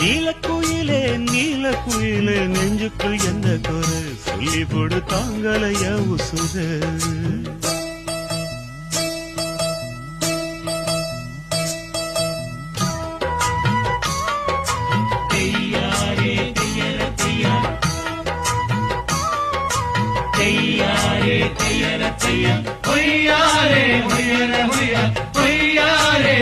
நீலக்குயிலே நீலக்குயிலே நெஞ்சுக்குள் எந்த குறை சொல்லி போடு தாங்களைய உசுது பொய்யாரே பொய்யாரே பொய்யாரே பொய்யாரே பொய்யாரே